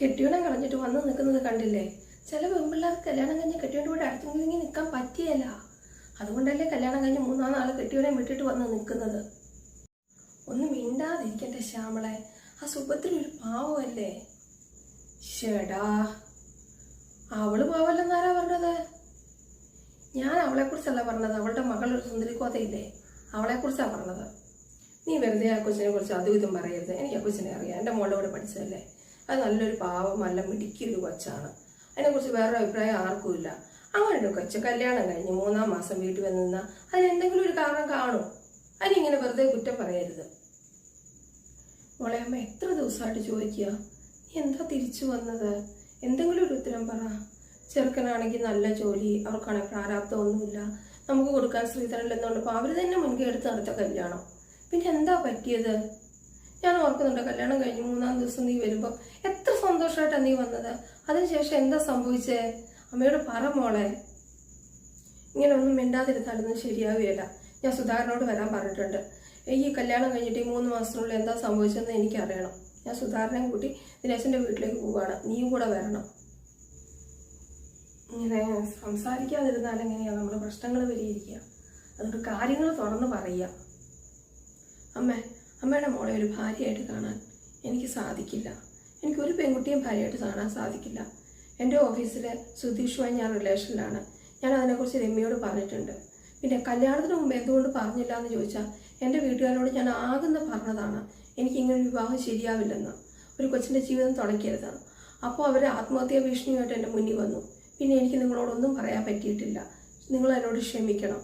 കെട്ടിയോണം കളഞ്ഞിട്ട് വന്ന് നിൽക്കുന്നത് കണ്ടില്ലേ? ചില പെൺപിള്ളേർക്ക് കല്യാണം കഴിഞ്ഞ് കെട്ടിയോണ്ട് കൂടെ അടുത്തെങ്കിലും നിൽക്കാൻ പറ്റിയല്ല. അതുകൊണ്ടല്ലേ കല്യാണം കഴിഞ്ഞ് മൂന്നാം നാൾ കെട്ടിയോനെ വിട്ടിട്ട് വന്ന് നിൽക്കുന്നത്. ഒന്ന് മിണ്ടാതിരിക്കട്ടെ ശ്യാമളെ. ആ സുഭദ്ര ഒരു പാവമല്ലേ? ഷേടാ അവൾ പാവല്ലെന്നാരാ പറഞ്ഞത്? ഞാൻ അവളെക്കുറിച്ചല്ല പറഞ്ഞത്. അവളുടെ മകൾ ഒരു സുന്ദരിക്കോതയില്ലേ? അവളെക്കുറിച്ചാണ് പറഞ്ഞത്. നീ വെറുതെ ആ കൊച്ചിനെ കുറിച്ച് അതും ഇതും പറയരുത്. എനിക്ക് ആ കൊച്ചിനെ അറിയാം. എന്റെ മോളുടെ കൂടെ പഠിച്ചതല്ലേ? അത് നല്ലൊരു പാവം നല്ല മിടുക്കിയൊരു കൊച്ചാണ്. അതിനെക്കുറിച്ച് വേറൊരു അഭിപ്രായം ആർക്കുമില്ല. അങ്ങനെ ഒരു കൊച്ച് കല്യാണം കഴിഞ്ഞ് മൂന്നാം മാസം വീട്ടിൽ വന്ന് നിന്നാൽ അതിനെന്തെങ്കിലും ഒരു കാരണം കാണും. അതിനിങ്ങനെ വെറുതെ കുറ്റം പറയരുത്. മോളെ അമ്മ എത്ര ദിവസമായിട്ട് ചോദിക്കുക നീ എന്താ തിരിച്ചു വന്നത്? എന്തെങ്കിലും ഒരു ഉത്തരം പറ. ചെറുക്കനാണെങ്കിൽ നല്ല ജോലി അവർക്കാണെങ്കിൽ പ്രാരാബ്ദമൊന്നുമില്ല. നമുക്ക് കൊടുക്കാൻ സ്ത്രീധനമില്ലെന്നുള്ളപ്പോൾ അവർ തന്നെ മുൻകൈ എടുത്ത് നടത്ത കല്യാണം. പിന്നെ എന്താ പറ്റിയത്? ഞാൻ ഓർക്കുന്നുണ്ട് കല്യാണം കഴിഞ്ഞ് മൂന്നാം ദിവസം നീ വരുമ്പോൾ എത്ര സന്തോഷമായിട്ടാണ് നീ വന്നത്. അതിനുശേഷം എന്താ സംഭവിച്ചേ? അമ്മയോട് പറ മോളെ. ഇങ്ങനെ ഒന്നും മിണ്ടാതിരുന്നാലൊന്നും ശരിയാവുകയില്ല ഞാൻ സുധാകരനോട് വരാൻ പറഞ്ഞിട്ടുണ്ട്. ഈ കല്യാണം കഴിഞ്ഞിട്ട് ഈ മൂന്ന് മാസത്തിനുള്ളിൽ എന്താ സംഭവിച്ചതെന്ന് എനിക്കറിയണം. ഞാൻ സുധാകരനെ കൂട്ടി ദിനേശന്റെ വീട്ടിലേക്ക് പോവുകയാണ് നീയും കൂടെ വരണം. ഇങ്ങനെ സംസാരിക്കാതിരുന്നാൽ എങ്ങനെയാണ് നമ്മുടെ പ്രശ്നങ്ങൾ പരിഹരിക്കുക? അതുകൊണ്ട് കാര്യങ്ങൾ തുറന്ന് പറയുക. അമ്മ അമ്മയുടെ മോളെ ഒരു ഭാര്യയായിട്ട് കാണാൻ എനിക്ക് സാധിക്കില്ല. എനിക്ക് ഒരു പെൺകുട്ടിയും ഭാര്യയായിട്ട് കാണാൻ സാധിക്കില്ല. എന്റെ ഓഫീസിലെ സുധീഷുമായി ഞാൻ റിലേഷനിലാണ്. ഞാൻ അതിനെക്കുറിച്ച് രമ്യയോട് പറഞ്ഞിട്ടുണ്ട്. പിന്നെ കല്യാണത്തിന് മുമ്പ് എന്തുകൊണ്ട് പറഞ്ഞില്ല എന്ന് ചോദിച്ചാൽ എന്റെ വീട്ടുകാരോട് ഞാൻ ആകുന്ന പറഞ്ഞതാണ് എനിക്ക് ഇങ്ങനെ വിവാഹം ശരിയാവില്ലെന്ന്. ഒരു കൊച്ചിന്റെ ജീവിതം തുടക്കരുത് അപ്പോൾ അവർ ആത്മഹത്യാ ഭീഷണിയുമായിട്ട് എന്റെ മുന്നിൽ വന്നു. പിന്നെ എനിക്ക് നിങ്ങളോടൊന്നും പറയാൻ പറ്റിയിട്ടില്ല. നിങ്ങൾ എന്നോട് ക്ഷമിക്കണം.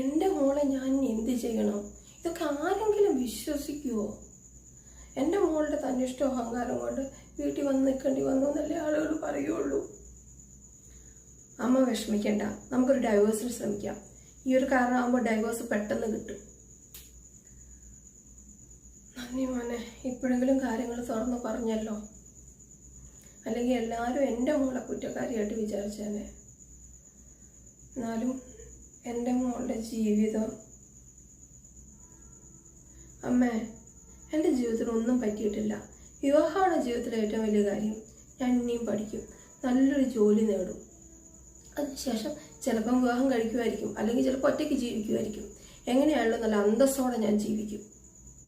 എന്റെ മോളെ ഞാൻ എന്ത് ചെയ്യണം? ഇതൊക്കെ ആരെങ്കിലും വിശ്വസിക്കുമോ എന്റെ മോളുടെ തന്നിഷ്ടം അഹങ്കാരം കൊണ്ട് വീട്ടിൽ വന്ന് നിൽക്കേണ്ടി വന്നു എന്നല്ലേ ആളുകൾ പറയുള്ളൂ? അമ്മ വിഷമിക്കണ്ട. നമുക്കൊരു ഡൈവേഴ്സിന് ശ്രമിക്കാം. ഈ ഒരു കാരണമാകുമ്പോൾ ഡൈവേഴ്സ് പെട്ടെന്ന് കിട്ടും. നന്ദി മോനെ. ഇപ്പോഴെങ്കിലും കാര്യങ്ങൾ തുറന്ന് പറഞ്ഞല്ലോ. അല്ലെങ്കിൽ എല്ലാവരും എന്റെ മോളെ കുറ്റക്കാരിയായിട്ട് വിചാരിച്ചേനെ. എന്നാലും എന്റെ മോളുടെ ജീവിതം അമ്മേ എന്റെ ജീവിതത്തിൽ ഒന്നും പറ്റിയിട്ടില്ല. വിവാഹമാണ് ജീവിതത്തിലെ ഏറ്റവും വലിയ കാര്യം. ഞാൻ ഇനിയും പഠിക്കും. നല്ലൊരു ജോലി നേടും. അതിനുശേഷം ചിലപ്പം വിവാഹം കഴിക്കുമായിരിക്കും. അല്ലെങ്കിൽ ചിലപ്പോൾ ഒറ്റയ്ക്ക് ജീവിക്കുമായിരിക്കും. എങ്ങനെയാണല്ലോ നല്ല അന്തസ്സോടെ ഞാൻ ജീവിക്കും.